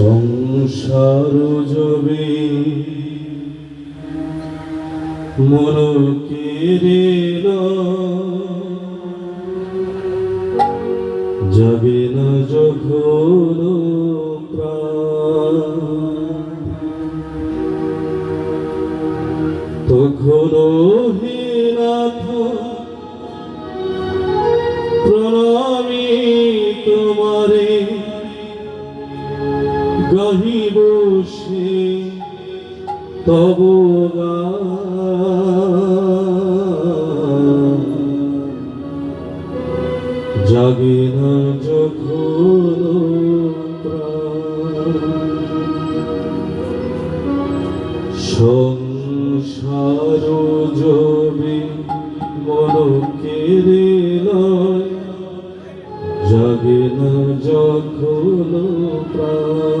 সংসার জবে মন কেড়ে যাবে না যখন তব। জাগে না যখন। সংসার জবে মন কেড়ে লয় জাগে না যখন প্রাণ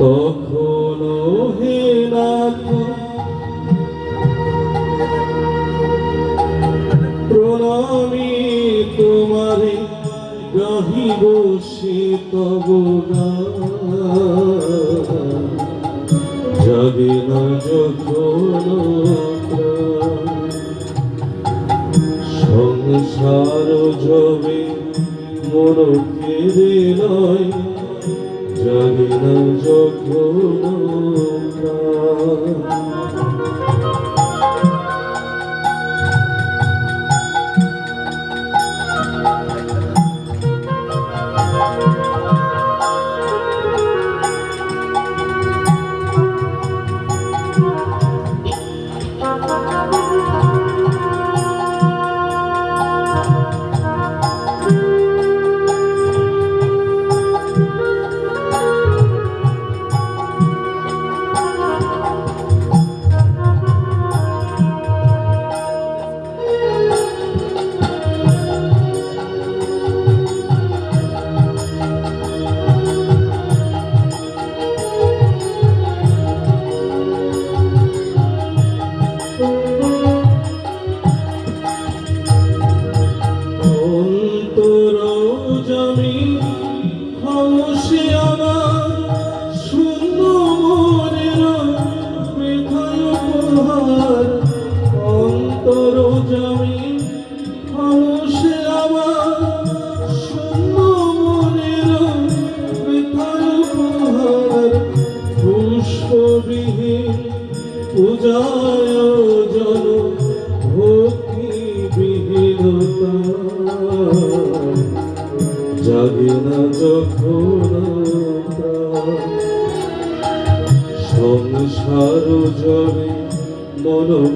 তখন গাহিব সে তব। জাগে না যখন সংসার জবে মন কেড়ে নয় জাগে না যখন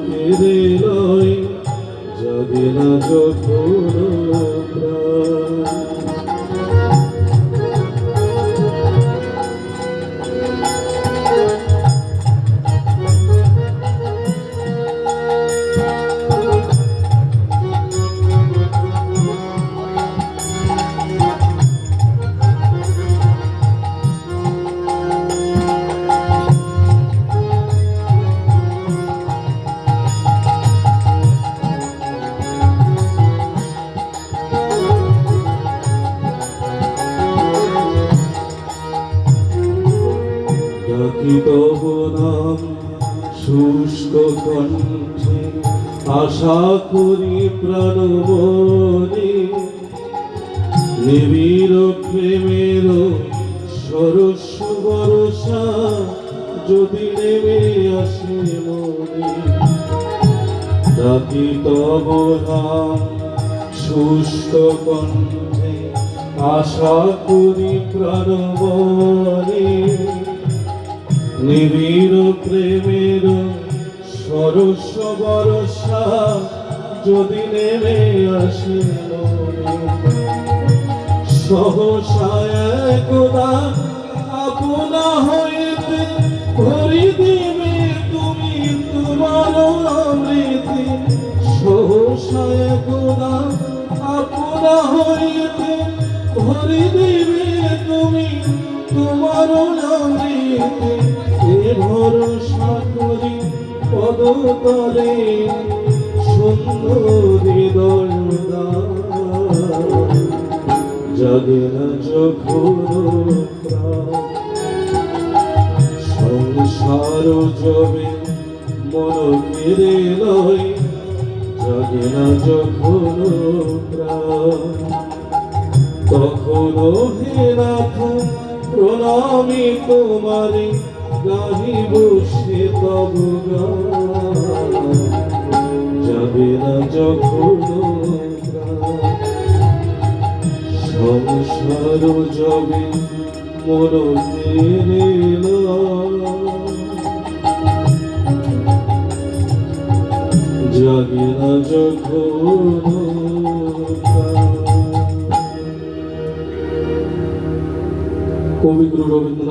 কেড়ে লয় জাগে যখন প্রাণ। তব নাম শুষ্ক কণ্ঠে আশা করি প্রাণবনে নিবিড় প্রেমের সরস্ব বরসা যদি নেমে আসে মনে। ডাকি তব শুষ্ক কণ্ঠে আশা করি প্রাণবনে নিবিড় প্রেমের সরস বরসা যদি নেমে আসে মনে। সহসা একদা আপনা হইতে ভরি দিবে তুমি তোমার অমৃতে সহসা একদা আপনা হইতে ভরি দিবে তুমি তোমার অমৃতে এ ভরসা করি পদতলে সুন্দরী দলদা জাগে না যখন সংসার জবে মন ফিরে লয় জাগে না যখন তখনও হে নাথ প্রণামী তোমারে গাহিব সে তব। যাবে না যখন। সংসার জবে মন ফিরে জাগে না যখন गोविंद गुरु गोविंद